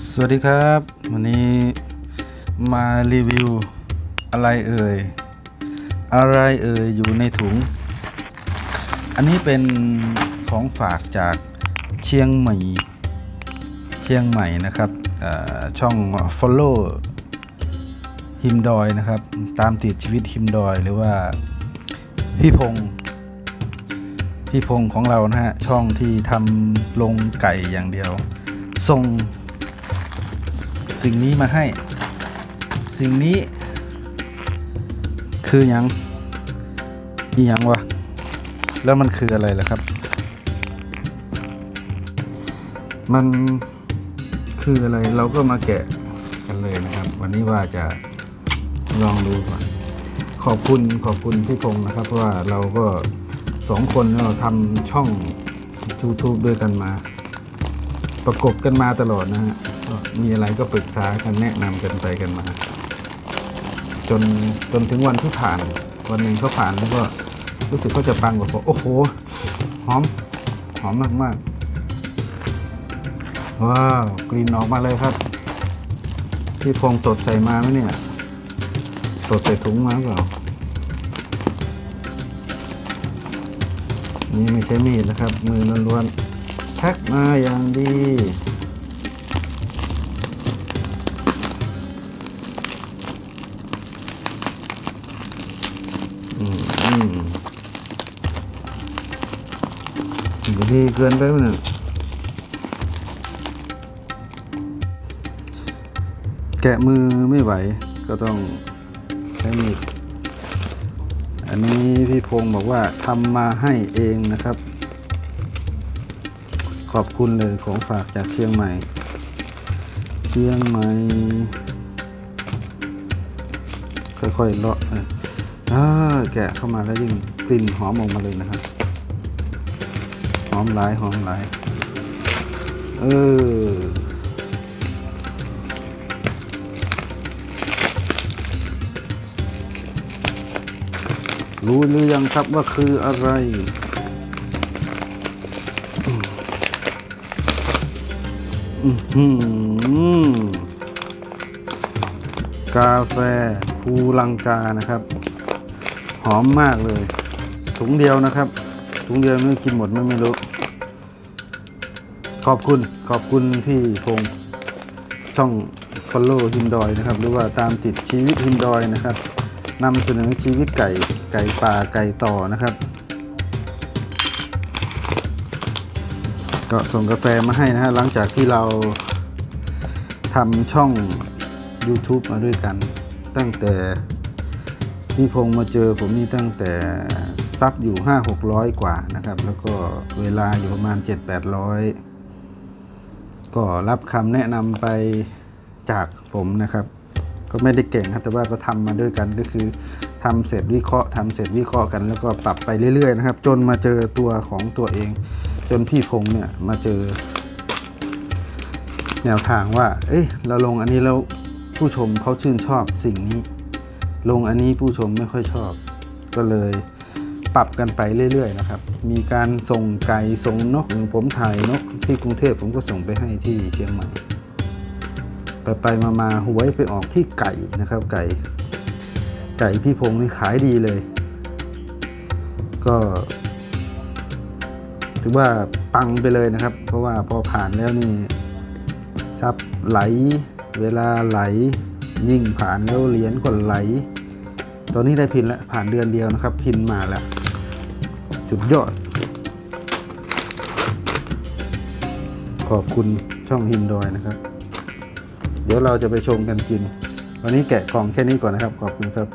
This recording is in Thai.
สวัสดีครับ วันนี้มารีวิวอะไรเอ่ย อะไรเอ่ยอยู่ในถุง อันนี้เป็นของฝากจากเชียงใหม่ เชียงใหม่นะครับช่อง follow ฮิมดอยนะครับ ตามติดชีวิตฮิมดอยหรือว่าพี่พงพี่พงของเรานะฮะช่องที่ทำลงไก่อย่างเดียวส่ง สิ่งนี้มาให้ สิ่งนี้ คือหยังอีหยังวะ แล้วมันคืออะไรล่ะครับ มันคืออะไรเราก็มาแกะกันเลยนะครับ วันนี้ว่าจะลองดูก่อนขอบคุณขอบคุณพี่พงษ์นะครับ เพราะว่าเราก็สองคนเราทำช่อง YouTube ด้วยกันมา ประกบกันมาตลอดนะฮะ มีอะไรก็ปรึกษากันแนะนำกันไปกันมา จนจนถึงวันที่ผ่าน วันหนึ่งเขาผ่านแล้วก็รู้สึกเขาจะปังกว่าผมโอ้โห หอม หอมมากมากๆว้าวกลิ่นออกมาเลยครับ ที่พงสดใส่มาไหมเนี่ย สดใส่ถุงมาหรือเปล่านี่ไม่ใช่มีดนะครับ มือล้วนๆแพ็คมาอย่างดีีเกินไปมั้ยเนี่ยแกะมือไม่ไหวก็ต้องใช้มีดอันนี้พี่พงศ์บอกว่าทำมาให้เองนะครับ ขอบคุณเลยของฝากจากเชียงใหม่ เชียงใหม่ ค่อยๆเลาะนะอ่าแกะเข้ามาแล้วยิ่งกลิ่นหอมออกมาเลยนะครับ หอมหลายหอมหลายเออรู้หรือยังครับว่าคืออะไร อื้อหือกาแฟภูลังกานะครับ หอมมากเลย ถุงเดียวนะครับ ถุงเดียวไม่กินหมดไม่ไม่รู้ ขอบคุณขอบคุณพี่พงษ์ช่อง follow ฮิมดอยนะครับ หรือว่าตามติดชีวิตฮิมดอยนะครับนำเสนอชีวิตไก่ไก่ป่าไก่ต่อนะครับ ก็ส่งกาแฟมาให้นะฮะหลังจากที่เราทำช่อง YouTube มาด้วยกัน ตั้งแต่พี่พงษ์มาเจอผมนี่ตั้งแต่ ซับอยู่ 5 600 กว่านะครับ แล้วก็เวลาอยู่ประมาณ 7 800 ก็รับคำแนะนำไปจากผมนะครับ ก็ไม่ได้เก่งครับแต่ว่าก็ทำมาด้วยกันก็คือทำเสร็จวิเคราะห์ทำเสร็จวิเคราะห์กัน แล้วก็ปรับไปเรื่อยๆนะครับ จนมาเจอตัวของตัวเอง จนพี่พงษ์เนี่ยมาเจอ แนวทางว่า เอ้ยเราลงอันนี้แล้วผู้ชมเขาชื่นชอบสิ่งนี้ ลงอันนี้ผู้ชมไม่ค่อยชอบ ก็เลย ปรับกันไปเรื่อยๆนะครับ มีการส่งไก่ส่งนกอย่างผมถ่ายนกที่กรุงเทพผมก็ส่งไปให้ที่เชียงใหม่ ไปไปมามาหวยไปออกที่ไก่นะครับ ไก่ ไก่พี่พงษ์นี่ขายดีเลย ก็ถือว่าปังไปเลยนะครับ เพราะว่าพอผ่านแล้วนี่ซับไหล เวลาไหล ยิ่งผ่านแล้วเหรียญก็ไหล ตอนนี้ได้พินแล้วผ่านเดือนเดียวนะครับ พินมาแล้ว สุดยอด ขอบคุณช่องฮินดอยนะครับ เดี๋ยวเราจะไปชมกันกิน วันนี้แกะกล่องแค่นี้ก่อนนะครับ ขอบคุณครับ